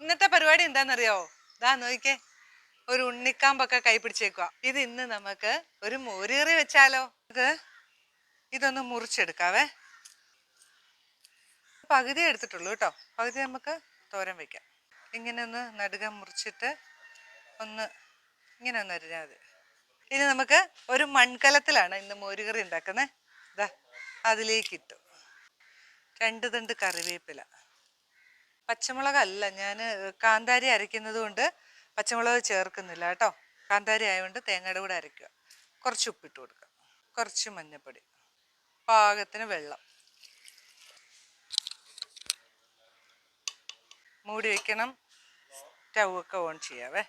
ഇന്നത്തെ പരിപാടി എന്താണെന്നറിയാവോ ദാ നോക്കിക്കേ. ഒരു ഉണ്ണിക്കാമ്പൊക്കെ കൈ പിടിച്ചേക്കുക ഇത് ഇന്ന് നമുക്ക് ഒരു മോരേറി വെച്ചാലോ? ഇത് ഇതൊന്ന് മുറിച്ചെടുക്കാവേ. പകുതി എടുത്തിട്ടുള്ളൂ കേട്ടോ. പകുതി നമുക്ക് തോരൻ വെക്കാം. ഇങ്ങനെ ഒന്ന് നടുക മുറിച്ചിട്ട് ഒന്ന് ഇങ്ങനെ ഒന്ന് അരിഞ്ഞാൽ മതി. ഇനി നമുക്ക് ഒരു മൺകലത്തിലാണ് ഇന്ന് മോരുകറി ഉണ്ടാക്കുന്നത് ഇതാ അതിലേക്ക് ഇട്ടു രണ്ട് തണ്ട് കറിവേപ്പില. പച്ചമുളകല്ല ഞാൻ കാന്താരി അരയ്ക്കുന്നത് കൊണ്ട് പച്ചമുളക് ചേർക്കുന്നില്ല കേട്ടോ. കാന്താരി ആയതുകൊണ്ട് തേങ്ങയുടെ കൂടെ അരയ്ക്കുക കുറച്ച് ഉപ്പിട്ട് കൊടുക്കുക. കുറച്ച് മഞ്ഞൾപ്പൊടി പാകത്തിന് വെള്ളം. മൂടി വെക്കണം. സ്റ്റൗ ഒക്കെ ഓൺ ചെയ്യാവേ.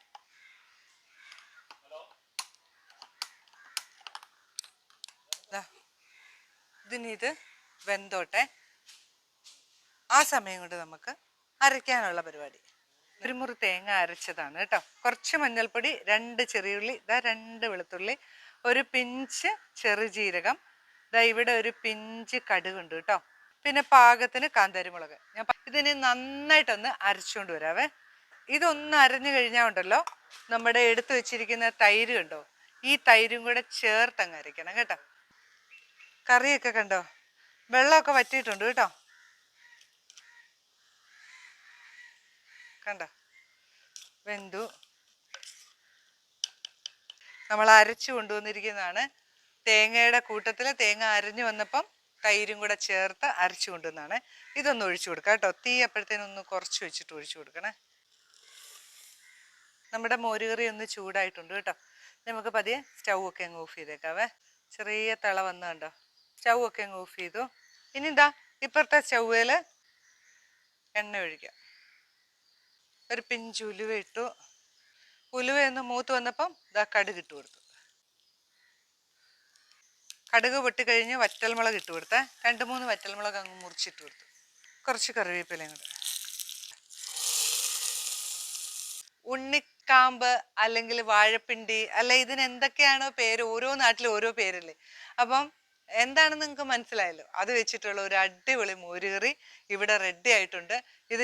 ഇതിനിത് ഇതിനി വെന്തോട്ടെ. ആ സമയം കൊണ്ട് നമുക്ക് അരയ്ക്കാനുള്ള പരിപാടി. ഒരു മുറി തേങ്ങ അരച്ചതാണ് കേട്ടോ. കുറച്ച് മഞ്ഞൾപ്പൊടി രണ്ട് ചെറിയുള്ളി ഇതാ രണ്ട് വെളുത്തുള്ളി ഒരു പിഞ്ച് ചെറുജീരകം ഇതാ ഇവിടെ ഒരു പിഞ്ച് കടുകുണ്ട് കേട്ടോ. പിന്നെ പാകത്തിന് കാന്താരിമുളക്. ഞാൻ ഇതിനെ നന്നായിട്ടൊന്ന് അരച്ചുകൊണ്ട് വരാവേ. ഇതൊന്ന് അരഞ്ഞു കഴിഞ്ഞാൽ ഉണ്ടല്ലോ നമ്മുടെ എടുത്തു വെച്ചിരിക്കുന്ന തൈര് കണ്ടോ? ഈ തൈരും കൂടെ ചേർത്തങ്ങ് അരയ്ക്കണം കേട്ടോ. കറിയൊക്കെ കണ്ടോ? വെള്ളമൊക്കെ വറ്റിയിട്ടുണ്ട് കേട്ടോ. കണ്ടോ? വെന്തു. നമ്മൾ അരച്ചു കൊണ്ടുവന്നിരിക്കുന്നതാണ്. തേങ്ങയുടെ കൂട്ടത്തിൽ തേങ്ങ അരഞ്ഞു വന്നപ്പം തൈരും കൂടെ ചേർത്ത് അരച്ചു കൊണ്ടുവന്നാണ് ഇതൊന്ന് ഒഴിച്ചു കൊടുക്കാം കേട്ടോ. തീ അപ്പോഴത്തേനൊന്ന് കുറച്ച് വെച്ചിട്ട് ഒഴിച്ചു കൊടുക്കണേ. നമ്മുടെ മോരുകറി ഒന്ന് ചൂടായിട്ടുണ്ട് കേട്ടോ. നമുക്ക് പതിയെ സ്റ്റൗ ഒക്കെ അങ്ങ് ഓഫ് ചെയ്തേക്കാവേ. ചെറിയ തിള വന്നു കണ്ടോ. സ്റ്റൗ ഒക്കെ അങ്ങ് ഓഫ് ചെയ്തു. ഇനി എന്താ ഇപ്പുറത്തെ സ്റ്റൗവേൽ എണ്ണ ഒഴിക്കാം. ഒരു പിഞ്ച് ഉലുവ ഇട്ടു. ഉലുവ ഒന്ന് മൂത്ത് വന്നപ്പം ഇതാ കടുക് ഇട്ട് കൊടുത്തു. കടുക് പൊട്ടിക്കഴിഞ്ഞ് വറ്റൽമുളക് ഇട്ട് കൊടുത്തേ. രണ്ട് മൂന്ന് വറ്റൽമുളക് അങ്ങ് മുറിച്ചിട്ട് കൊടുത്തു. കുറച്ച് കറിവേപ്പിലയും കൂടെ. ഉണ്ണിക്കാമ്പ് അല്ലെങ്കിൽ വാഴപ്പിണ്ടി അല്ല ഇതിന് എന്തൊക്കെയാണോ പേര്? ഓരോ നാട്ടിലും ഓരോ പേരല്ലേ? അപ്പം എന്താണെന്ന് നിങ്ങൾക്ക് മനസ്സിലായല്ലോ? അത് വെച്ചിട്ടുള്ള ഒരു അടിപൊളി മോരുകറി ഇവിടെ റെഡി ആയിട്ടുണ്ട്. ഇത്